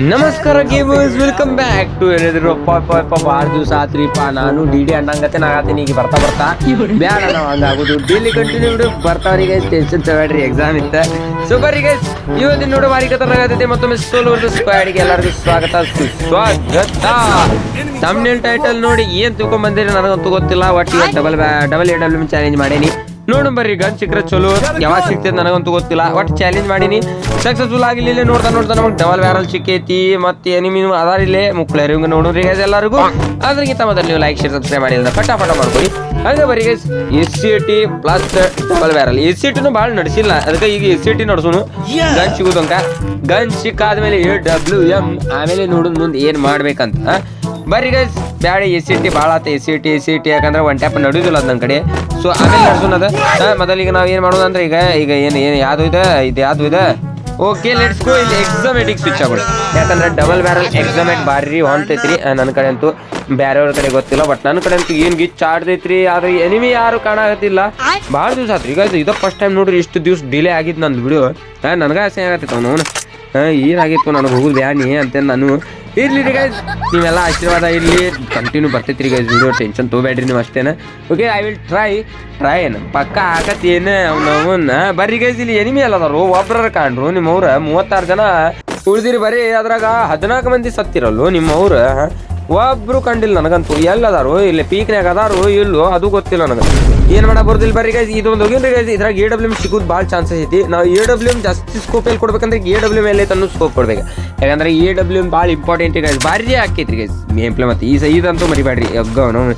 ನಮಸ್ಕಾರ gamers welcome back to ಏನಿದ್ರು ಆರು ದಿವಸ ಆತ್ರಿಪ್ಪ ನಾನು ಡಿ ಡಿ ಅಣ್ಣಂಗತೆ ನಾಗತ್ತೀನಿ ಈಗ ಬರ್ತಾ ಬರ್ತಾ. ಬ್ಯಾಡ ನಾವು ಹಂಗಾಗೋದು ಡೈಲಿ ಕಂಟಿನ್ಯೂ ಬಿಡು. ಗೈಸ್ ಟೆನ್ಷನ್ ತಗೊಳ್ರಿ ಎಕ್ಸಾಮ್ ಇತ್ತ ಸೂಪರ್ ಗೈಸ್ ಇವತ್ತಿನ ನೋಡು ಮಾರಿ ಆಗತೈತೆ ಮತ್ತೊಮ್ಮೆ ಸೋಲ್ ವರ್ಸಸ್ ಸ್ಕ್ವಾಡ್ಗೆ ಎಲ್ಲರಿಗೂ ಸ್ವಾಗತ. ಸುಸ್ವಾಗತ. ತಮ್ನೇಲ್ ಟೈಟಲ್ ನೋಡಿ ಏನ್ ತಿಳ್ಕೊಂಡ್ ಬಂದಿರಿ ನನಗಂತೂ ಗೊತ್ತಿಲ್ಲ. ಒಟ್ಟಿಗೆ double double A W challenge ಮಾಡೀನಿ. ನೋಡು ಬರ್ರಿ ಗನ್ ಸಿಕ್ಕರೆ ಚಲೋ. ಯಾವಾಗ ಸಿಗ್ತದೆ ನನಗಂತೂ ಗೊತ್ತಿಲ್ಲ. ಒಟ್ಟು ಚಾಲೆಂಜ್ ಮಾಡೀನಿ. ಸಕ್ಸಸ್ಫುಲ್ ಆಗಿಲ್ಲ ನೋಡ್ತಾ ನೋಡ್ತಾ ನಮಗೆ ಡಬಲ್ ವ್ಯಾರಲ್ ಸಿಕ್ಕೈತಿ. ಮತ್ತೆ ಎನಿಮಿ ಅದಾರ ಇಲ್ಲೇ. ಮುಕ್ಳರಿ ಹಿಂಗೆ ನೋಡ್ರಿ ಗೈಸ್ ಎಲ್ಲರಿಗೂ. ಅದ್ರಿಗಿಂತ ಮೊದಲು ನೀವು ಲೈಕ್ ಶೇರ್ ಸಬ್ಸ್ಕ್ರೈಬ್ ಮಾಡಿಲ್ಲ ಪಟ ಮಾಡ್ಕೊಡಿ. ಹಂಗೆ ಬರ್ರಿ guys S C T plus double barrel S C ಟಿನೂ ಭಾಳ ನಡೆಸಿಲ್ಲ. ಅದಕ್ಕೆ ಈಗ ಎಸ್ ಸಿ ಟಿ ನಡೆಸೋನು. ಗನ್ ಸಿಗುದಂಕ ಗನ್ ಸಿಕ್ಕಾದ್ಮೇಲೆ ಎ ಡಬ್ಲ್ಯೂ ಎಂ ಆಮೇಲೆ ನೋಡೋದು ಮುಂದೆ ಏನು ಮಾಡ್ಬೇಕಂತ ಬರೀ ಬರ್ರಿ ಗೈಸ್ ಬ್ಯಾಡ ಎ ಸಿ ಟಿ ಭಾಳ ಆತ A C T A C T ಯಾಕಂದ್ರೆ ಒನ್ ಟ್ಯಾಪ್ ನಡೆಯುದಿಲ್ಲ ಅದು ನನ್ನ ಕಡೆ. ಸೊ ಆಮೇಲೆ ನಡ್ಸೋಣದ ಮೊದಲಿಗೆ ನಾವು ಏನು ಮಾಡೋದು ಅಂದ್ರೆ ಈಗ ಈಗ ಏನು ಏನು ಯಾವುದು ಇದೆ? ಇದು ಯಾವುದು ಇದೆ? ಓಕೆ ಲೆಟ್ಸ್ ಗೋ ಇಲ್ಲಿ ಎಕ್ಸಾಮೆಟಿಕ್ ಸ್ವಿಚ್ ಯಾಕಂದ್ರೆ ಡಬಲ್ ಬ್ಯಾರಲ್ ಎಕ್ಸಾಮೆಟ್ ಭಾರಿ ಹೊಂತೈತ್ರಿ ನನ್ನ ಕಡೆ ಅಂತೂ ಬ್ಯಾರೆಯವ್ರ ಕಡೆ ಗೊತ್ತಿಲ್ಲ ಬಟ್ ನನ್ನ ಕಡೆ ಅಂತೂ ಏನು ಗಿಚ್ ಆಡ್ದೈತ್ರಿ ಆದ್ರೆ ಎನಿಮಿ ಯಾರು ಕಾಣಾಗತ್ತಿಲ್ಲ ಭಾಳ ದಿವಸ ಆತ್ರಿ ಈಗ ಇದು ಫಸ್ಟ್ ಟೈಮ್ ನೋಡ್ರಿ, ಇಷ್ಟು ದಿವಸ ಡಿಲೇ ಆಗಿದ್ದು ನಂದು ವಿಡಿಯೋ ನನಗೆ ಆಸೆ ಆಗತ್ತಿತ್ತು ಅವನು. ಏನಾಗಿತ್ತು ನನಗೆ ಹೋಗುದು ಬ್ಯಾನಿ ಅಂತ ನಾನು. ಇರ್ಲಿ ರೀ ಗೈಸ್ ನೀವೆಲ್ಲ ಆಶೀರ್ವಾದ ಇರಲಿ. ಕಂಟಿನ್ಯೂ ಬರ್ತೈತಿ ರೀ ಗೈಸ್ ವಿಡಿಯೋ ಟೆನ್ಷನ್ ತೊಗೊಬೇಡ್ರಿ ನೀವು ಅಷ್ಟೇನ. Okay I will try try ಏನು? ಪಕ್ಕ ಆಗತ್ತೆ ಏನು ಅವ್ನು ಅವನ್ನ ಬರ್ರಿ ಗೈಸ್ ಇಲ್ಲಿ ಎನಿಮಿ ಅಲ್ಲದಾರು ಒಬ್ಬರ ಕಾಣ್ರು. ನಿಮ್ಮವ್ರ ಮೂವತ್ತಾರು ಜನ. ಉಳಿದಿರಿ ಬರೀ ಅದ್ರಾಗ ಹದಿನಾಲ್ಕು ಮಂದಿ ಸತ್ತಿರಲ್ಲ ನಿಮ್ಮವ್ರ. ಒಬ್ರು ಕಂಡಿಲ್ಲ ನನಗಂತೂ. ಎಲ್ಲದಾರು? ಇಲ್ಲಿ ಪೀಕ್ನ್ಯಾಗ ಅದಾರು? ಇಲ್ಲೋ? ಅದು ಗೊತ್ತಿಲ್ಲ ನನಗೆ. ಏನ್ ಮಾಡ ಬರ್ದಿಲ್ಲ ಬರ್ರಿ ಗೈಸ್ ಇದು ಒಂದು ಹೋಗಿನ್ರಿ ಗೈಸ್ ಇದ್ರಾಗ ಎ ಡಬ್ಲ್ಯೂ ಎಂ ಸಿಗೋದು ಭಾಳ ಚಾನ್ಸಸ್ ಐತಿ. ನಾವು ಎ ಡಬ್ಲ್ಯೂ ಎಂ ಜಾಸ್ತಿ ಸ್ಕೋಪ್ ಎಲ್ಲಿ ಕೊಡ್ಬೇಕಂದ್ರೆ ಎ ಡಬ್ಲ್ಯೂ ಎಂ ಎಲ್ಲ ಸ್ಕೋಪ್ ಕೊಡ್ಬೇಕು. ಯಾಕಂದ್ರೆ ಎ ಡಬ್ಲ್ಯೂ ಎಂ ಭಾಳ ಇಂಪಾರ್ಟೆಂಟ್ ಗೈಸ್ ಭಾರಿ ಹಾಕೈತ್ರಿ ಗೈಸ್ ಮತ್ತೆ. ಈ ಸೈ ಇದಂತೂ ಮರಿಬೇಡ್ರಿ. ಅಗ್ಗವನು ಅವ್ನು.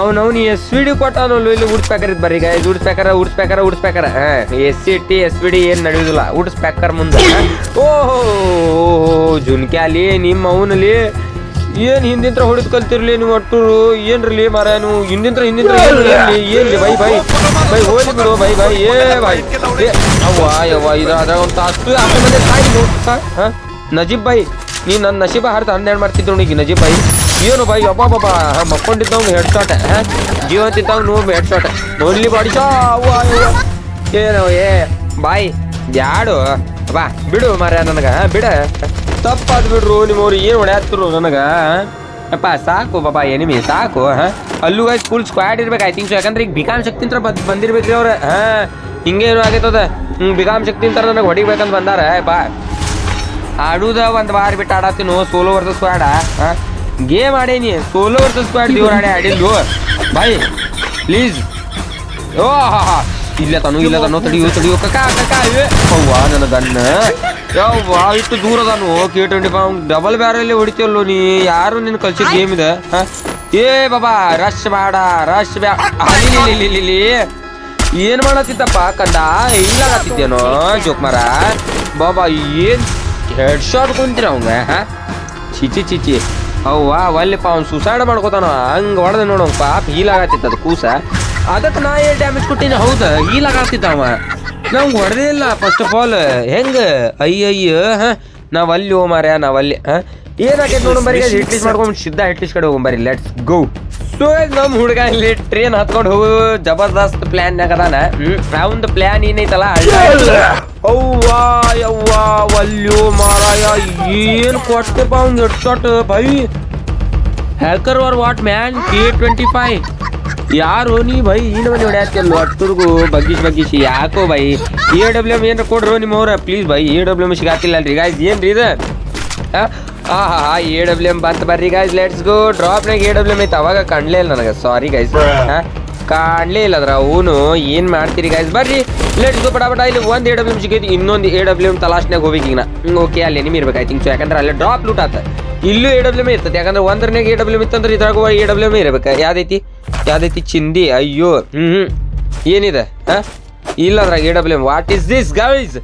ಅವ್ನು ಎಸ್ ವಿ ಡಿ ಕೊಟ್ಟ ಅವ್ನು ಇಲ್ಲಿ ಉಡ್ಸ್ಬೇಕಾರ್ ಇದ್ ಬರ್ರಿ ಗೈಸ್ ಉಡ್ಸ್ಬೇಕಾರ ಉಡ್ಸ್ಬೇಕಾರ ಉಡ್ಸ್ಬೇಕಾರ S C T S V D ಏನ್ ನಡೆಯುದಿಲ್ಲ. ಉಡ್ಸ್ಬೇಕಾರ್ ಮುಂದೆ. ಓಹೋ ಜುನ್ಕ್ಯಾಲಿ ನಿಮ್ಮ ಅವನಲ್ಲಿ ಏನ್ ಹಿಂದಿಂತ್ರ ಹೊಡಿದ್ ಕಲ್ತಿರ್ಲಿ ನೀವು ಒಟ್ಟು ಏನ್ರಲಿ ಮರ ನೀವು? ಹಿಂದಿಂತ್ರ ಹಿಂದಿಂತ್ರ ಏನ್ರಿ? ಏನ್ರಿ? ಏನ್ರಿ? Bye bye. ಬೈ ಹೋಗಿ ಬಿಡು ಬೈ ಬೈ. ಏ ಬೈ. ಏ ಅವ್ವ ಯವ್ವ ಇದ ಅದ್ರಾಗ ಒಂದು ತಾಸು. ಮಂದಿ ಸಾಯಿ ಹಾ? ನಜೀಬ್ ಬೈ ನೀ ನನ್ನ ನಶೀಬ ಹರಿದು ಹನ್ನೆರಡು ಮಾಡ್ತಿದ್ರು ಈಗ ನಜೀಬ್ ಬೈ. ಏನು ಬೈ? ಅಬ್ಬಾ ಬಾಬಾ ಮಕ್ಕೊಂಡಿದ್ದವ್ ಹೆಡ್ ಶಾಟ್ ಹಾ? ಜೀವಂತಿದ್ದವ್ ನೀವು ಹೆಡ್ ಶಾಟ್ ನೋಡ್ಲಿ ಬಾಡಿ. ಶಾ ಅವ್ವ. ಏನು ಏ ಬಾಯ್ ಯಾಡು ಬಾ ಬಿಡು ಮರ ನನಗ. ಹಾ, ಬಿಡ. ತಪ್ಪಾದ್ ಬಿಡ್ರು ನಿಮ್ಮವ್ರು ಏನು ಹೊಡ್ಯಾತ್ರು ನನಗೆ? ಅಪ್ಪ, ಸಾಕು ಬಾಬಾ ಎನಿಮಿ ಸಾಕು ಅಲ್ಲೂ ಅಲ್ಲೂ ಸ್ಕೂಲ್ ಸ್ಕ್ವಾಡ್ ಇರ್ಬೇಕು ಐ ಥಿಂಕ್ ಸೊ ಯಾಕಂದ್ರೆ ಈಗ ಬಿಕಾಮ್ ಶಕ್ತಿ ಅಂತ ಬಂದ್ ಬಂದಿರ್ಬೇಕ್ರಿ ಅವ್ರ, ಹಾಂ? ಹಿಂಗೆ ಏನು ಆಗೈತದ? ಹ್ಞೂ ಬಿಕಾಮ್ ಶಕ್ತಿ ಅಂತ ನನಗೆ ಹೊಡಿಬೇಕಂತ ಬಂದಾರ ಬಾ ಆಡುದ ಒಂದ್ ವಾರ ಬಿಟ್ಟು ಆಡತ್ತೀನು ಸೋಲೋ ವರ್ಸಸ್ ಸ್ಕ್ವಾಡ ಗೇಮ್ ಆಡೇನಿ ಸೋಲೋ ವರ್ಸಸ್ ಸ್ಕ್ವಾಡ್ ದೇವ್ರ ಆಡೇ ಆಡಿಲ್ಲು. ಬಾಯ್ ಪ್ಲೀಸ್ ಓ, ಹಾ ಹಾ ಇಲ್ಲ ತಾನು ಇಲ್ಲ ತಾನು ತಡಿಯೋ ತಡಿಯೋ. ಕಕ್ಕ ಕಕ್ಕ ಅವ್ವ, ನನ್ನ ಗನ್ನ ಇಷ್ಟು ದೂರ ಅದಾನು. ಕೆ ಟ್ವೆಂಟಿ ಫೈವ್ ಡಬಲ್ ಬ್ಯಾರಲ್ಲಿ ಹೊಡಿತೀವಲ್ಲೋ ನೀ. ಯಾರು ನಿನ್ನ ಕಲ್ಸಿದ ಗೇಮ್ ಇದೆ? ಏ ಬಾಬಾ ರಶ್ ಬೇಡ ರಶ್ ಬ್ಯಾ ಅಲ್ಲಿ ಏನ್ ಮಾಡತ್ತಿತ್ತಪ್ಪ ಕಂದ? ಇಲ್ಲಾಗತ್ತಿದ್ದೇನೋ ಜೋಕ್ ಮರ? ಬಾಬಾ ಏನ್ ಹೆಡ್ ಶಾಟ್ ಕುಂತೀರ ಅವಂಗ ಚಿಚಿ ಚಿಚಿ ಅವ್ವಾ ಒಲ್ಲಿಪ್ಪ ಅವ್ನು ಸುಸೈಡ್ ಮಾಡ್ಕೋತಾನ. ಹಂಗ ಹೊಡೆದ ನೋಡು ಪಾಪ ಹೀಲ್ ಆಗತ್ತಿತ್ತು ಅದು ಕೂಸ. ಅದಕ್ಕೆ ನಾ ಏನ್ ಡ್ಯಾಮೇಜ್ ಕೊಟ್ಟಿನಿ? ಹೌದಾ ಹೀಲ್ ಆಗತ್ತಿತ್ತ ಅವ. ನಮ್ಗೆ ಹೊಡೆದೇ ಇಲ್ಲ ಫಸ್ಟ್ ಆಫ್ ಆಲ್ ಹೆಂಗ? ಅಯ್ಯಯ್ಯ, ಹಾಂ? ನಾವು ಅಲ್ಲಿ ಹೋ ಮಾರ್ಯ ನಾವು ಅಲ್ಲಿ, ಹಾಂ? ಏನಾಗೈತೆ ನೋಡು ಬರೀ ಹಿಟ್ಲಿಸ್ ಮಾಡ್ಕೊಂಡು ಸಿದ್ಧ ಹಿಟ್ಲಿಸ್ ಕಡೆ ಹೋಗ್ಬರಿ ಲೆಟ್ಸ್ ಗೋ ಸೊ ನಮ್ಮ ಹುಡುಗ ಇಲ್ಲಿ ಟ್ರೈನ್ ಹತ್ಕೊಂಡು ಹೋಗು, ಜಬರ್ದಸ್ತ್ ಪ್ಲಾನ್ ಅದಾನ. ಹ್ಮ್ ಅವಂದು ಪ್ಲಾನ್ ಏನೈತಲ್ಲ ಅವ್ವಾ ಯವ್ವಾ ವಲ್ಯೋ ಮಾರಾಯ, ಏನು ಕೊಟ್ಟಪ್ಪ ಅವ್ನು headshot by hacker var what man K twenty five ಯಾರು ನೀ ಬೈ ಈ ನಮನಿ ಹೊಡ್ಯಾತಿಲ್ಲ ಅಷ್ಟರ್ಗು ಬಗ್ಗಿಸಿ ಬಗ್ಗಿಸಿ ಯಾಕೋ ಬೈ? ಎ ಡಬ್ಲ್ಯೂ ಎಂ ಏನಾರ ಕೊಡ್ರು ನಿಮ್ಮವ್ರ? ಪ್ಲೀಸ್ ಬೈ ಎ ಡಬ್ಲ್ಯೂ ಎಂ ಸಿಗಾತಿಲ್ಲ ಅಲ್ರಿ ಗಾಯ್ಸ್ ಏನ್ರಿ ಇದು? ಹಾ? ಹಾ ಹಾ ಎ ಡಬ್ಲ್ಯೂ ಎಂ ಬಂತ ಬರ್ರಿ ಗಾಯ್ಸ್ ಲೆಟ್ಸ್ ಗೋ ಡ್ರಾಪ್ನಾಗ ಎ ಡಬ್ಲ್ಯೂ ಎಂ ಐತೆ ಅವಾಗ ಕಾಣಲೇ ಇಲ್ಲ ನನಗೆ. ಸಾರಿ ಗಾಯ್ಸ್ ಕಾಣಲೇ ಇಲ್ಲದ್ರ ಇಲ್ಲ ಅದ್ರ ಅವನು ಏನು ಮಾಡ್ತೀರಿ ಗಾಯ್ಸ್ ಬರ್ರಿ ಲೆಟ್ಸ್ ಗೋ ಬಡ ಬಡ ಇಲ್ಲಿ ಒಂದು ಎ ಡಬ್ಲ್ಯೂ ಎಂ ಸಿಗೈತಿ ಇನ್ನೊಂದು ಎ ಡಬ್ಲ್ಯೂ ಎಂ ತಲಾಶ್ನಾಗ ಹೋಗ್ಬೇಕು ಈಗ ಓಕೆ ಅಲ್ಲಿ ನಿಮ್ಗೆ ಇರ್ಬೇಕು ಐ ಥಿಂಕ್ ಸೊ ಯಾಕಂದ್ರೆ ಅಲ್ಲೇ ಡ್ರಾಪ್ ಲೂಟ್ ಆತ. ಇಲ್ಲೂ ಎ ಡಬ್ಲ್ಯೂ ಎಂ ಇರ್ತದೆ ಯಾಕಂದ್ರೆ ಒಂದರನಾಗ ಎ ಡಬ್ಲ್ಯೂ ಎಂ ಇತ್ತಂದ್ರೆ ಇದ್ರಾಗ ಎ ಡಬ್ಲ್ಯೂ ಎಂ ಇರ್ಬೇಕು. ಯಾವ್ದೈತಿ? ಯಾವ್ದೈತಿ? ಚಿಂದಿ. ಅಯ್ಯೋ. ಹ್ಮ್ ಏನಿದೆ? ಹಾ? ಇಲ್ಲ ಅದ್ರಾಗ A W M what is this guys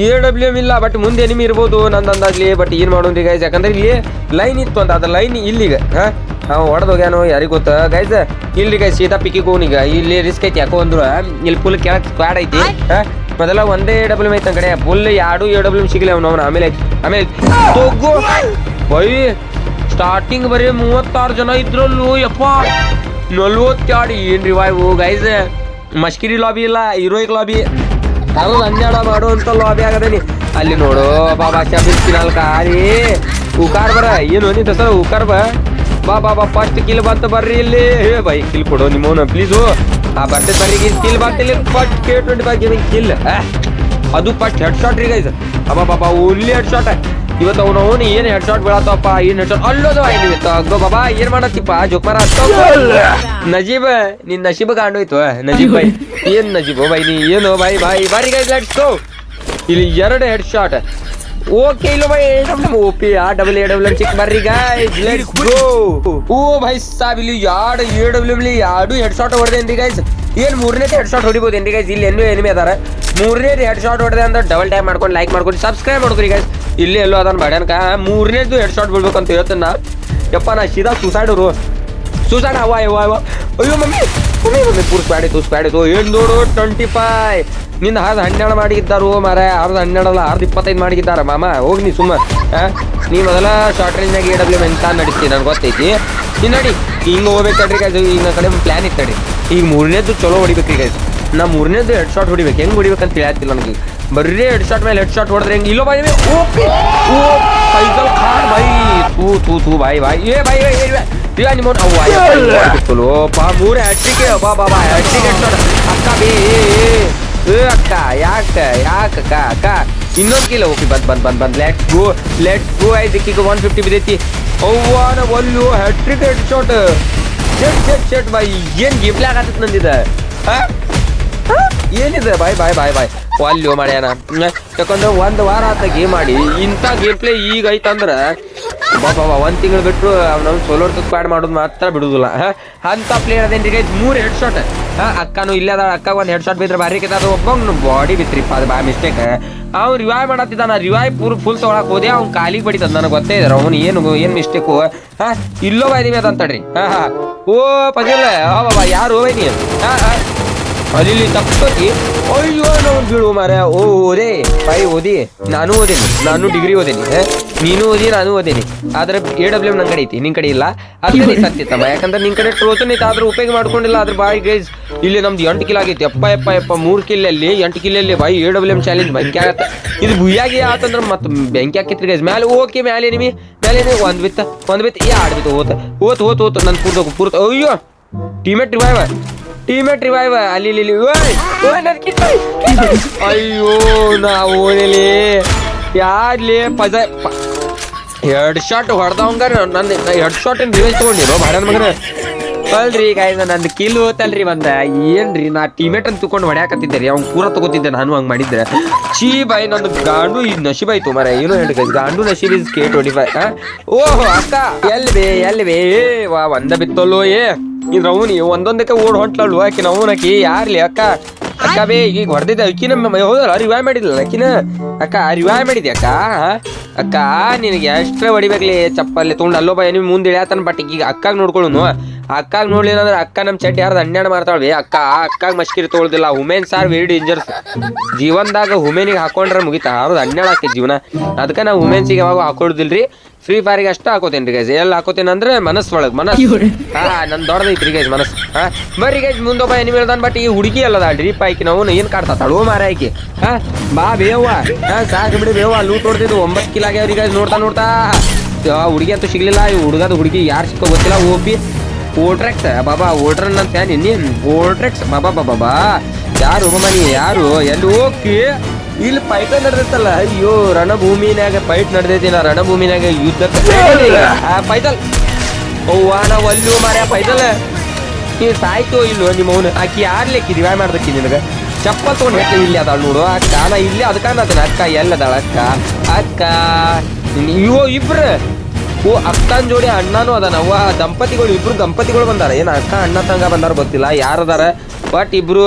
A W M ಇಲ್ಲ ಬಟ್ ಮುಂದೆ ಎನಿಮಿ ಇರ್ಬೋದು ನಂದು ಅಂದಾಗ್ಲಿ ಬಟ್ ಏನ್ ಮಾಡೋದ್ರಿ ಗೈಸ್ ಯಾಕಂದ್ರೆ ಇಲ್ಲಿ ಲೈನ್ ಇತ್ತು ಅಂತ ಅದ ಲೈನ್ ಇಲ್ಲಿಗೆ ಹಾ? ನಾವು ಹೊಡೆದು ಯಾರಿಗೆ ಗೊತ್ತ? ಗೈಸ್ ಇಲ್ಲಿ ಗೈಸ್ ಸೀದಾ ಪಿಕ್ಕಿ ಈಗ. ಇಲ್ಲಿ ರಿಸ್ಕ್ ಐತಿ ಯಾಕೋ ಅಂದ್ರು ಇಲ್ಲಿ ಫುಲ್ ಕೆಳಗೆ ಸ್ಕ್ವಾಡ್ ಐತಿ ಹಾಂ? ಮೊದಲ ಒಂದೇ ಎ ಡಬ್ಲ್ಯೂ ಐತೆ ಕಡೆ ಫುಲ್ ಎರಡು ಎ ಡಬ್ಲ್ಯೂ ಸಿಗಲಿ ಅವ್ನು ಅವ್ನು ಆಮೇಲೆ ಐತಿ ಆಮೇಲೆ ತೊಗೋ! ಬೈ ಸ್ಟಾರ್ಟಿಂಗ್ ಬರೀ ಮೂವತ್ತಾರು ಜನ ಇದ್ರಲ್ಲೂ ಯಪ್ಪ! ನಲ್ವತ್ತೆರಡು ಏನು ರಿವೈವ್ ಗೈಸ್ ಮಶ್ಕಿರಿ ಲಾಬಿ ಇಲ್ಲ ಹೀರೋಯಿಕ್ ಲಾಬಿ ಅದು ಹನ್ನೆರಡು ಮಾಡುವಂಥ ಲಾಬಿ ಆಗದೇನಿ. ಅಲ್ಲಿ ನೋಡು, ಬಾಬಾ ಶಬೀರ್ ಕಿನಾಲ್ ಕಾರಿ ಉಕಾರ್ ಬರ, ಏನು ನಿಂತ ಸರ್, ಉಕಾರ್ ಬಾ. ಬಾ ಬಾ ಫಸ್ಟ್ ಕಿಲ್ ಬಂತ ಬರ್ರಿ ಇಲ್ಲಿ. ಹೇ ಬೈ ಕಿಲ್ ಕೊಡು ನಿಮ್ಮವನ ಪ್ಲೀಸು ಆ ಬರ್ತೆ ಬರ್ರಿ kill ಬಂತಿಲ್ಲ first K twenty five gaming kill ಅದು ಫಸ್ಟ್ ಹೆಡ್ ಶಾಟ್ ರೀ ಗೈಸ್ ಅಬ್ಬಾ ಬಾಬಾ ಓನ್ಲಿ ಹೆಡ್ ಶಾಟ್ ಇವತ್ತು ಅವನು ಅವನು ಏನ್ ಹೆಡ್ ಶಾಟ್ ಬೀಳತ್ತಪ್ಪ ಏನ್ ಹೆಡ್ ಶಾಟ್ ಅಲ್ಲೋದು ಆಯ್ತು ಇವತ್ತು. ಅಗ್ಗೋ ಬಾಬಾ ಏನ್ ಮಾಡತ್ತಿಪ್ಪ? ಜೋಕ್ಮಾರ ನಜೀಬ್ ನಿನ್ ನಶೀಬ್ ಕಾಂಡೋಯ್ತು ನಜೀಬ್ ಬೈ ಏನ್ ನಜೀಬ್? ಬೈ ನೀ ಏನು? ಬಾಯ್ ಬಾಯ್ ಬಾರಿ ಗೈಸ್ ಲೆಟ್ಸ್ ಗೋ ಇಲ್ಲಿ ಎರಡು ಹೆಡ್ ಶಾಟ್ ಓಕೆ ಇಲ್ಲ ಬೈ ನಮ್ ಓಪಿ ಆ ಡಬಲ್ ಎ ಡಬ್ಲ್ಯೂ ಚಿಕ್ ಬರ್ರಿ ಗೈಸ್ ಲೆಟ್ಸ್ ಗೋ ಓ ಬೈ ಸಾಬ್ ಇಲ್ಲಿ ಯಾಡ್ ಎ ಡಬ್ಲ್ಯೂ ಇಲ್ಲಿ ಯಾಡು ಹೆಡ್ ಶಾಟ್ ಹೊಡೆದೇನ್ರಿ ಗೈಸ್ ಏನ್ ಮೂರನೇ ಹೆಡ್ ಶಾಟ್ ಹೊಡಿಬೋದೇನ್ರಿ ಗೈಸ್ ಇಲ್ಲಿ ಎಲ್ಲೂ ಎನಿಮಿ ಅದಾರ. ಮೂರನೇ ಹೆಡ್ ಶಾಟ್ ಹೊಡೆದೆ ಅಂದ್ರೆ ಡಬಲ್ ಟೈಪ್ ಮಾಡ್ಕೊಂಡು ಲೈಕ್ ಮಾಡ್ಕೊಂಡು ಸಬ್ಸ್ಕ್ರೈಬ್ ಮಾಡ್ಕೊರಿ ಗೈಸ್ ಇಲ್ಲಿ ಎಲ್ಲೋ ಅದನ್ನ ಮಾಡ್ಯಾನಕ? ಮೂರನೇದು ಹೆಡ್ ಶಾಟ್ ಬಿಡ್ಬೇಕಂತ ಹೇಳ್ತೇನೆ ನಾ. ಯಪ್ಪ, ನಾ ಸೀದಾ ಸುಸೈಡ್ ಅವರು ಸುಸೈಡ್ ಅವ ಅವ ಅವ ಅಯ್ಯೋ, ಮಮ್ಮಿ ಮಮ್ಮಿ ಮಮ್ಮಿ ಪೂರ್ ಸ್ಪ್ಯಾಡಿತು ಸ್ಪ್ಯಾಡಿತು ಏನ್ ನೋಡು ಟ್ವೆಂಟಿ ಫೈವ್ ನಿನ್ನ ಹರ್ದು ಹನ್ನೆರಡು ಮಾಡಿದ್ದಾರು ಮಾರ ಅರ್ಧ ಹನ್ನೆರಡಲ್ಲ ಅರ್ಧ ಇಪ್ಪತ್ತೈದು ಮಾಡಿದ್ದಾರೆ ಮಾಮ. ಹೋಗಿ ನೀ ಸುಮ್ಮ? ನೀ ಮೊದಲ ಶಾರ್ಟ್ ರೇಂಜ್ನಾಗ ಎ ಡಬ್ಲ್ಯೂ ಎಂತ ನಡೀತಿ ನನ್ಗೆ ಗೊತ್ತೈತಿ. ನೀ ನಡಿ. ಹಿಂಗೆ ಹೋಗ್ಬೇಕು ತಡ್ರಿ. ಈಗ ನನ್ನ ಕಡೆ ಪ್ಲಾನ್ ಇತ್ತು ಈಗ ಮೂರನೇದು ಚಲೋ ಹೊಡಿಬೇಕು ಈಗ ನಾ ಮೂರನೇದು ಹೆಡ್ ಶಾರ್ಟ್ ಹೊಡಿಬೇಕು. ಹೆಂಗ್ ಹೊಡಿಬೇಕಂತ ತಿಳಿಯತ್ತಿಲ್ಲ ನನಗೆ. ಬರ್ರಿ ಹೆಡ್ ಶಾಟ್ ಮೇಲೆ ಹೆಡ್ ಶಾಟ್ ಹೊಡೆದ್ರೆ ಹೆಂಗೆ ಇಲ್ಲೋ ಬಾಯ್ ಓಕೆ ಓ ಫೈಸಲ್ ಖಾನ್ ಬಾಯ್ ತೂ ತೂ ತೂ ಬಾಯ್ ಬಾಯ್ ಏ ಬಾಯ್ ಬಾಯ್ ಏ ಈಗ ನಿಮ್ಮ ಅವ್ವ ಬಿತ್ತಲು ಪಾ ಮೂರು ಹ್ಯಾಟ್ರಿಕ್ ಬಾ ಬಾ ಬಾ ಹ್ಯಾಟ್ರಿಕ್ ಹೆಡ್ ಶಾಟ್ ಅಕ್ಕ ಬೇ ಏ, ಏ, ಏ ಅಕ್ಕ ಯಾಕ ಯಾಕ ಅಕ್ಕ ಅಕ್ಕ ಇನ್ನೊಂದು ಕಿಲೋ ಓಕೆ ಬಂದ್ ಬಂದ್ ಬಂದ್ ಬಂದ್ ಲೆಟ್ಸ್ ಗೋ ಲೆಟ್ಸ್ ಗೋ ಐದಕ್ಕೀಗ ಒನ್ ಫಿಫ್ಟಿ ಬಿದ್ದೈತಿ ಅವ್ವಾನ ಒಲ್ಲು ಹ್ಯಾಟ್ರಿಕ್ ಹೆಡ್ ಶಾಟ್ ಶೆಟ್ ಶೆಟ್ ಶೆಟ್ ಬಾಯ್ ಏನ್ ಗಿಫ್ಟ್ ಆಗತ್ತ ನಂದಿದೆ ಹಾ ಏನಿದೆ? ಬಾಯ್ ಬಾಯ್ ಬಾಯ್ ಬಾಯ್. ವಾಲ್ಯೂ ಮಾಡ್ಯಾನ. ಯಾಕಂದ್ರೆ ಒಂದು ವಾರ ಆತ ಗೇಮ್ ಮಾಡಿ ಇಂಥ ಗೇಮ್ ಪ್ಲೇ ಈಗ ಐತಂದ್ರ ಬಾಬಾ ಒಂದ್ ತಿಂಗಳು ಬಿಟ್ಟು ಅವ್ನ ಸೋಲೋರ್ ಸ್ಕ್ವಾಡ್ ಮಾಡೋದು ಮಾತ್ರ ಬಿಡುದಿಲ್ಲ. ಅಂತ ಪ್ಲೇಯರ್ ಅದೇನ್ರಿ ಗೈಸ್ ಮೂರು ಹೆಡ್ ಶಾಟ್ ಹಾ? ಅಕ್ಕನು ಇಲ್ಲ ಅದ ಅಕ್ಕ ಒಂದು ಹೆಡ್ ಶಾಟ್ ಬಿದ್ರೆ ಬಾರಿ ಅದು ಒಬ್ಬ ಬಾಡಿ ಬಿತ್ರಿಪ್ಪ ಅದು ಬಾ ಮಿಸ್ಟೇಕ್ ಅವ್ನು ರಿವೈವ್ ಮಾಡತ್ತಿದ್ದಾನ ರಿವೈವ್ ಪೂರ್ ಫುಲ್ ತೊಗೊಳಕ್ ಹೋದೆ. ಅವ್ನ್ ಕಾಲಿಗೆ ಬಡಿತದ ನನಗೆ ಗೊತ್ತೇ ಇದ್ರ ಅವ್ನು ಏನು ಏನ್ ಮಿಸ್ಟೇಕು ಹಾ? ಇಲ್ಲೋ ಬಾಯ್ದಿವಿ ಅದಂತಡ್ರಿ. ಹಾ ಹಾ. ಓ ಪಜಿಲ್ಲ ಹಾ ಬಾಬಾ ಯಾರು? ಹೋಗಿದೀನಿ ಹಾ ಹಾ. ಅಲ್ಲಿ ತಪ್ಪಿ ಅಯ್ಯೋ ನಾವು ಬೀಳು ಮಾರ ಓ ಓದೆ. ಬಾಯಿ ಓದಿ. ನಾನು ಓದೇನಿ. ನಾನು ಡಿಗ್ರಿ ಓದೇನಿ? ನೀನು ಓದಿ ನಾನು ಓದೇನಿ. ಆದ್ರೆ ಎ ಡಬ್ಲ್ಯೂ ನನ್ನ ಕಡೆ ಐತಿ ನಿನ್ ಕಡೆ ಇಲ್ಲ. ಅದೇ ಸತ್ತಿತ್ತಮ್ಮ ಯಾಕಂದ್ರೆ ನಿನ್ ಕಡೆ ಟ್ರೋಚನ್ ಐತೆ ಆದ್ರೆ ಉಪಯೋಗ ಮಾಡ್ಕೊಂಡಿಲ್ಲ. ಆದ್ರೆ ಬಾಯಿ ಗೈಸ್ ಇಲ್ಲಿ ನಮ್ದು ಎಂಟು ಕಿಲ್ ಆಗೈತಿ. ಅಪ್ಪ ಎಪ್ಪ ಎಪ್ಪ ಮೂರು ಕಿಲ್ಲಲ್ಲಿ ಎಂಟು ಕಿಲ್ಲಲ್ಲಿ ಬಾಯಿ ಎ ಡಬ್ಲ್ಯೂ ಎಂ ಚಾಲೆಂಜ್ ಬೆಂಕಿ ಆಗತ್ತೆ. ಇದು ಭುಯ್ಯಾಗಿ ಆತಂದ್ರೆ ಮತ್ತೆ ಬೆಂಕಿ ಹಾಕಿತ್ರಿ ಗೈಸ್ ಮ್ಯಾಲೆ ಓಕೆ ಮ್ಯಾಲೆ ನಿಮಿ ಮ್ಯಾಲೆ ಒಂದ್ ಬಿತ್ತ ಒಂದ್ ಬಿತ್ತ. ಯಾಡ್ ಬಿತ್ತ ಓತ. ಓತ್ ಓತ್ ಓತ್. ನನ್ ಪೂರ್ತ ಪೂರ್ತ ಅಯ್ಯೋ! ಟೀಮೇಟ್ ರಿವೈವ್ ಟೀಮೇಟ್ ರಿವೈವ್ ಅಲ್ಲಿ ಇಲ್ಲಿ ಇಲ್ಲಿ. ಓಯ್ ಓಯ್ ನನ್ ಕಿತ್ತು, ಕಿತ್ತು. ಅಯ್ಯೋ ನಾ ಓದಿಲಿ ಯಾರ್ಲಿ ಪಜ ಹೆಡ್ ಶಾಟ್ ಹೊಡೆದವಂಗ ನನ್ನ ಹೆಡ್ ಶಾಟ್ ಏನ್ ರಿವೆಂಜ್ ತಗೊಂಡಿರೋ ಭಾರತ ಮಗನ ಅಲ್ರಿ ಗಾಯ ನಂದು ಕಿಲ್ ಹೋತಲ್ರಿ ಒಂದ. ಏನ್ರಿ, ನಾ ಟೀಮೇಟ್ ಅಂತ ತಕೊಂಡು ಹೊಡ್ಯಾಕತ್ತಿದ್ದೆ ರೀ ಅವ್ನು ಪೂರ ತಗೋತಿದ್ದೆ, ನಾನು ಹಂಗ್ ಮಾಡಿದ್ರೆ. ಚೀ ಬಾಯ್, ನಂದು ಗಾಂಡು ಈ ನಶೀಬ್ ಆಯ್ತು ಮರ ಏನು ಹೇಳಿ ಗಾಂಡು ನಶೀಬ್ ಇಸ್ ಕೆ ಟ್ವೆಂಟಿ ಫೈವ್ ಓಹೋ, ಅಕ್ಕ. ಎಲ್ಲಿ ಬೇ ಏ, ವಾ, ಒಂದ ಬಿತ್ತಲ್ಲೋ ಏ. ಇದ್ರ ಅವನಿ ಒಂದೊಂದಕ್ಕೆ ಓಡ್ ಹೊಂಟ್ಲಲ್ವ ಆಕಿನ ಅವನಕಿ ಯಾರ್ಲಿ, ಅಕ್ಕ? ಅಕ್ಕ ಬೇ, ಈಗ ಹೊಡೆದಿದ್ದೆ. ಅಕ್ಕಿನ ಹೌದಲ್ಲ ರಿವೈವ್ ಮಾಡಿದ್ಲ ಅಕ್ಕಿನ? ಅಕ್ಕ ರಿವೈವ್ ಮಾಡಿದ್ದೆ ಅಕ್ಕ? ಅಕ್ಕ, ನಿನಗೆ ಎಷ್ಟ್ರ ಹೊಡಿಬೇಕಲಿ, ಚಪ್ಪಲ್ಲಿ ತೊಗೊಂಡು ಅಲ್ಲೋ ಬಾಯ್, ನೀವು ಮುಂದೆ ಇಳ್ಯಾತನ ಬಟ್ ಈಗ ಅಕ್ಕಾಗ ನೋಡ್ಕೊಳ್ಳೋನು. ಅಕ್ಕಾಗ ನೋಡ್ಲಿಲ್ಲ ಅಂದ್ರೆ ಅಕ್ಕ ನಮ್ಮ ಚಟ್ ಯಾರ್ದು ಹನ್ನೆರಡು ಮಾಡ್ತಾಳ್ವಿ. ಅಕ್ಕ ಅಕ್ಕಾಗ ಮಸ್ಕಿರಿ ತೊಗೊಳ್ದಿಲ್ಲ. ಹುಮೇನ್ ಸಾರ್ ವೆರಿ ಡೇಂಜರ್ಸ್ ಜೀವನದಾಗ ಹುಮೇನಿಗೆ ಹಾಕೊಂಡ್ರೆ ಮುಗಿತಾ. ಅವ್ರದ್ದು ಹನ್ನೆರಡು ಹಾಕಿ ಜೀವನ. ಅದಕ್ಕೆ ನಾವು ಹುಮೇನ್ಸಿಗೆ ಯಾವಾಗ ಹಾಕೊಳ್ದಿಲ್ರಿ ಫ್ರೀ ಫೈರ್ಗೆ ಅಷ್ಟ ಹಾಕೋತೇನೆ ರೀ ಗೈಸ್ ಎಲ್ಲಿ ಹಾಕೋತೇನೆ ಅಂದ್ರೆ ಮನಸ್ಸು ಒಳಗೆ ಮನಸ್ಸು. ಹಾ ನನ್ ರೀ ಗೈಸ್ ಮನಸ್ಸು. ಹಾ ಬರ್ರಿ ಗೈಸ್ ಮುಂದೊಬ್ಬ ಏನು ಹೇಳ್ದಾನ ಬಟ್ ಈ ಹುಡುಗಿ ಅಲ್ಲದಾಳ್ರಿ ಪೈಕಿ ನಾವು ಏನ್ ಕಾಡ್ತಾಳು ಮಾರ ಆಕಿ ಹಾ ಬಾ ಬೇವ ಹಾ ಸಾಕು ಬಿಡಿ ಬೇವ ಲೂಟ್ ಹೊಡ್ದಿದ್ದು ಒಂಬತ್ತು ಕಿಲಾಗೆ ಅವ್ರಿಗೆ ನೋಡ್ತಾ ನೋಡ್ತಾ. ಆ ಹುಡುಗಿ ಅಂತೂ ಸಿಗ್ಲಿಲ್ಲ. ಈ ಹುಡುಗದ ಹುಡುಗಿ ಯಾರು ಸಿಕ್ಕೋ ಗೊತ್ತಿಲ್ಲ. ಓಪಿ ಓಟ್ರೆಕ್ಸ್ ಬಾಬಾ ಓಟ್ರನ್ ಅಂತ ನಿನ್ನೆ? ಓಟ್ರೆಕ್ಸ್ ಬಾಬಾ ಬಾಬಾ ಬಾ. ಯಾರು ಮನಿ ಯಾರು? ಎಲ್ಲಿ ಹೋಗಿ ಇಲ್ಲಿ ಫೈಟ್ ನಡೆದಿತ್ತಲ್ಲ ಅಯ್ಯೋ ರಣಭೂಮಿನಾಗ ಫೈಟ್ ನಡೆದೈತಿ ನಾ ರಣಭೂಮಿನಾಗ ಯುದ್ಧ ಪೈದಲ್ ಅವ್ವ ನಾವು ಅಲ್ಲೂ ಮಾರ್ಯ ಪೈದಲ್ ನೀ ಸಾಯ್ತು ಇಲ್ಲೋ ನಿಮ್ಮ ಅವನು? ಆಕಿ ಯಾರ್ ಲೆಕ್ಕಿ ರಿವೈವ್ ಮಾಡ್ದಕ್ಕಿ ನಿನಗೆ? ಚಪ್ಪಲ್ ತೊಗೊಂಡು ಇಲ್ಲಿ ಅದಾಳು ನೋಡು ಅಕ್ಕ ನಾ ಇಲ್ಲಿ ಅದಕ್ಕ ಅಕ್ಕ ಎಲ್ಲದಾಳ ಅಕ್ಕ? ಅಕ್ಕ ಇವು ಇಬ್ರು. ಓ, ಅಕ್ಕನ ಜೋಡಿ ಅಣ್ಣನೂ ಅದಾನ. ಅವ್ವ ದಂಪತಿಗಳು ಇಬ್ರು ದಂಪತಿಗಳು ಬಂದಾರ. ಏನು ಅಕ್ಕ, ಅಣ್ಣ, ತಂಗ ಬಂದಾರ ಗೊತ್ತಿಲ್ಲ ಯಾರದಾರ ಬಟ್ ಇಬ್ರು,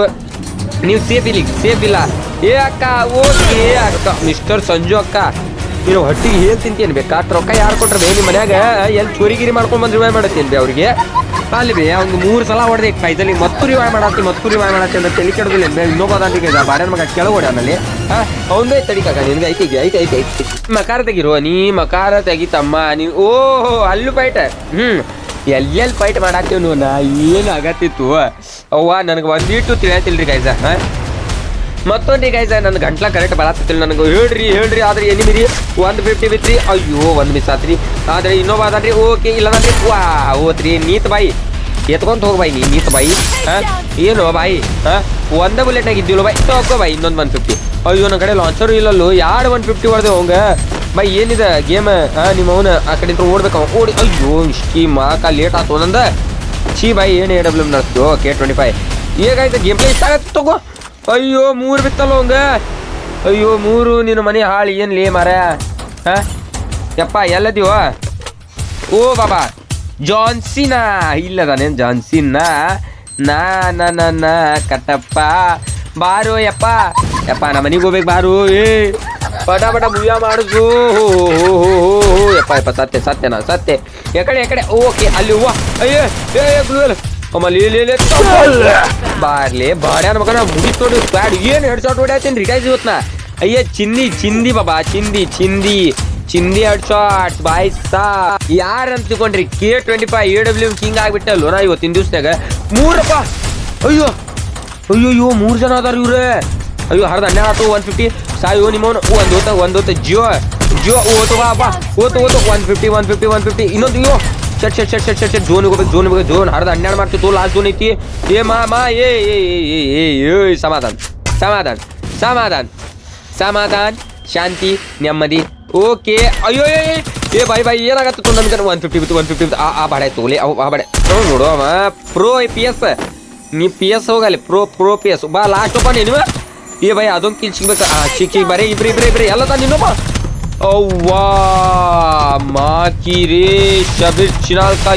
ನೀವು ಸೇಫ್ ಇಲ್ಲಿ, ಸೇಫ್ ಇಲ್ಲ. ಏ, ಅಕ್ಕ, ಓಕೆ ಅಕ್ಕ ಮಿಸ್ಟರ್ ಸಂಜು ಅಕ್ಕ. ನೀನು ಹೊಟ್ಟಿಗೆ ಏನು ತಿಂತೀನಿ ಬೇಕಾ ರೊಕ್ಕ ಯಾರು ಕೊಟ್ರ ಬೇ? ನಿಮ್ಮ ಮನ್ಯಾಗ ಎಲ್ಲಿ ಚೋರಿಗಿರಿ ಮಾಡ್ಕೊಂಡ್ ಬಂದು ರಿವೈವ್ ಮಾಡತ್ತೀನಿ ಬೇ ಅವ್ರಿಗೆ? ಅಲ್ಲಿ ಬೇ ಅವ್ನು ಮೂರು ಸಲ ಹೊಡೆದೆ ಕೈದಲ್ಲಿ ಮತ್ತು ರಿವೈವ್ ಮಾಡತ್ತಿ, ಮತ್ತು ರಿವೈವ್ ಮಾಡತ್ತಿ ಅಂತ ತಲೆ ಕೆಡೋದಿಲ್ಲ. ಬೇ ಇನ್ನೊಬ್ಬ ಅದಾಂಟಿಗೆ ಬಾಡ್ಯಾನ ಮಗ ಕೆಳಗೆ ಆಮೇಲೆ. ಆಮೇಲೆ ಅವಂದೇ ತಡಿಕಾಗ ನಿನ್ಗೆ ಐತಿ ಐತಿ ಐತಿ ಐತಿ. ಮಕಾರ ತೆಗಿರೋ ನೀ ಮಕಾರ ತೆಗಿತಮ್ಮ ನೀ ಓಹೋ, ಅಲ್ಲೂ ಫೈಟ್ ಹ್ಮ್ ಎಲ್ಲೆಲ್ಲಿ ಫೈಟ್ ನೋ ನಾ? ಏನು ಆಗತ್ತಿತ್ತು? ಅವ್ವ, ನನಗೆ ಒಂದಿಟ್ಟು ತಿಳಿಯತಿಲ್ರಿ ಗೈಸ ಮತ್ತೊಂದು ಗೈಸ್ ನನ್ನ ಗಂಟ್ಲ ಕರೆಕ್ಟ್ ಬರತ್ತಿಲ್ಲ ನನಗೆ. ಹೇಳ್ರಿ ಹೇಳ್ರಿ, ಆದ್ರೆ ಎನಿಮಿರಿ ಒಂದು ಫಿಫ್ಟಿ ಬಿತ್ರಿ ಅಯ್ಯೋ, ಒಂದು ಮಿಸ್ ಆತ್ರಿ. ಆದ್ರೆ ಇನ್ನೊಬ್ಬ ಅದಾನ್ರಿ. ಓಕೆ ಇಲ್ಲ ಅಂದ್ರೆ ವಾ ಓತ್ರಿ ನೀತ್ ಬಾಯಿ. ಎತ್ಕೊಂತ ಹೋಗಿ ಬಾಯಿ ನೀತ್ ಬಾಯಿ. ಏನೋ ಬಾಯಿ? ಹಾ? ಒಂದ ಬುಲೆಟ್ ಆಗಿದ್ದಿಲ್ಲ ಬಾಯಿ. ತಗೋ ಬಾಯಿ, ಇನ್ನೊಂದು ಒನ್ ಫಿಫ್ಟಿ ಅಯ್ಯೋ ನನ್ನ ಕಡೆ ಲಾಂಚರು ಇಲ್ಲಲ್ಲೋ. ಯಾರು ಒನ್ ಫಿಫ್ಟಿ ಹೊಡೆದೆ ಅವಂಗ? ಬಾಯ್, ಏನಿದೆ? ಗೇಮ್ ನಿಮ್ಮ ಅವನ ಆ ಕಡೆ ಓಡ್ಬೇಕು ಓಡಬೇಕು ಓಡಿ. ಅಯ್ಯೋ, ಇಷ್ಟಿ ಮಾಕ ಲೇಟ್ ಆತು ಒಂದೊಂದ ಛೀ ಬಾಯಿ, ಏನು ಎ ಡಬ್ಲ್ಯೂ ನಡೆಸ್ತು ಕೆ ಟ್ವೆಂಟಿ ಫೈವ್ ಈಗ ಗೇಮ್ ಪ್ಲೇ ಇಷ್ಟ ಆಗತ್ತೆ ತಗೋ. ಅಯ್ಯೋ, ಮೂರು ಬಿತ್ತಲ್ಲ ಅವಂಗ. ಅಯ್ಯೋ, ಮೂರು ನಿನ್ನ ಮನೆ ಹಾಳು ಏನು ಲೇ ಮಾರ ಹಾ? ಯಪ್ಪ, ಎಲ್ಲದೀವ? ಓ, ಬಾಬಾ, ಜಾನ್ಸಿನಾ. ಇಲ್ಲದಾನೇನು ಜಾನ್ಸಿನಾ. ನಾ ನಾ ನಾ ನಾ, ಕಟ್ಟಪ್ಪ. ಬಾರು, ಯಪ್ಪ. ಯಪ್ಪ, ನಮ್ಮ ಮನೆಗೆ ಹೋಗ್ಬೇಕು ಬಾರು. ಏ, ಪಟ ಪಟ ಮುಯ್ಯ ಮಾಡಿಸು. ಯಪ್ಪ ಯಪ್ಪ, ಸತ್ಯ, ಸತ್ಯನಾ, ಸತ್ಯ. ಎಕಡೆ ಎಕಡೆ. ಓಕೆ, ಅಲ್ಲಿ ಹೂವ. ಅಯ್ಯೋ, ಏ ಏ ಅಮ್ಮ ಲೇ ಲೇ ಲೇ ಬಾರ್ಲಿ ಬಾಡ್ಯಾನ ಮಗನ ಮುಗಿತ್ ನೋಡಿ ಸ್ಕ್ವಾಡ್ ಏನು ಹೆಡ್ ಶಾಟ್ ಹೊಡ್ಯಾತೀನಿ ರಿಟೈಸ್ ಇವತ್ನ? ಅಯ್ಯ ಚಿಂದಿ ಚಿಂದಿ ಬಾಬಾ ಚಿಂದಿ ಚಿಂದಿ ಚಿಂದಿ ಹೆಡ್ ಶಾಟ್ ಬಾಯ್ ಸಾ. ಯಾರಂತ ತಿಳ್ಕೊಂಡ್ರಿ? K twenty five A W king ಆಗ್ಬಿಟ್ಟ ನಾ ಇವತ್ತಿನ ದಿವ್ಸದಾಗ ಮೂರಪ್ಪ. ಅಯ್ಯೋ ಅಯ್ಯೋ ಅಯ್ಯೋ ಮೂರು ಜನ ಅದಾರ ಇವ್ರೆ. ಅಯ್ಯೋ ಹರ್ದ ಹನ್ನೆರಡು ಆತು ಒನ್ ಫಿಫ್ಟಿ ಸಾಯೋ ನಿಮ್ಮವನು. ಒಂದು ಓತ ಒಂದು ಓತ ಜಿಯೋ. ಜಿಯೋ ಓತು ಬಾ ಬಾ ಓತು ಓತು one fifty one fifty one fifty ಇನ್ನೊಂದು ಅಯ್ಯೋ ಶಟ್ ಶಟ್ ಶಟ್ ಶಟ್ ಶಟ್ ಶಟ್ ಜೋನ್ ಹೋಗ್ಬೇಕು ಜೋನ್ ಹೋಗ್ಬೇಕು ಜೋನ್ ಹರ್ದ ಹನ್ನೆರಡು ಮಾಡ್ತೀವಿ ತೋ ಲಾಸ್ಟ್ ಜೋನ್ ಐತಿ ಏ ಮಾ ಮಾ ಏ ಏ ಏ ಏ ಏ ಏ ಸಮಾಧಾನ ಸಮಾಧಾನ ಸಮಾಧಾನ ಸಮಾಧಾನ ಶಾಂತಿ ನೆಮ್ಮದಿ ಓಕೆ ಅಯ್ಯೋ ಏ ಏ, ಏ ಬಾಯ್ ಬಾಯ್ ಏನಾಗತ್ತೆ ನಮ್ಗೆ ಒನ್ ಫಿಫ್ಟಿ ಬಿತ್ತು ಒನ್ ಫಿಫ್ಟಿ ಆ ಆ ಬಾಡೆ ತೋಲೆ ಅವು ಆ ಬಾಡೆ ನೋಡು ನೋಡು ಅವ ಪ್ರೋ ಪಿ ಎಸ್ ನೀ ಪಿ ಎಸ್ ಹೋಗಲಿ ಪ್ರೋ ಪ್ರೋ ಪಿ ಎಸ್ ಬಾ ಲಾಸ್ಟ್ ಒಬ್ಬ ನೀನು ಏ ಬಾಯ್ ಅದೊಂದು ಕಿಲ್ ಸಿಗ್ಬೇಕು ಆ ಚಿಕ್ಕ ಚಿಕ್ಕ ಬರೀ ಇಬ್ರು ಇಬ್ರು ಇಬ್ರು ಎಲ್ಲ ತಾನು ನಿನ್ನೊಬ್ಬ ಅವ್ವಾ ಮಾಕಿರೇ ಶಬೀರ್ ಚಿನಾಲ್ಕ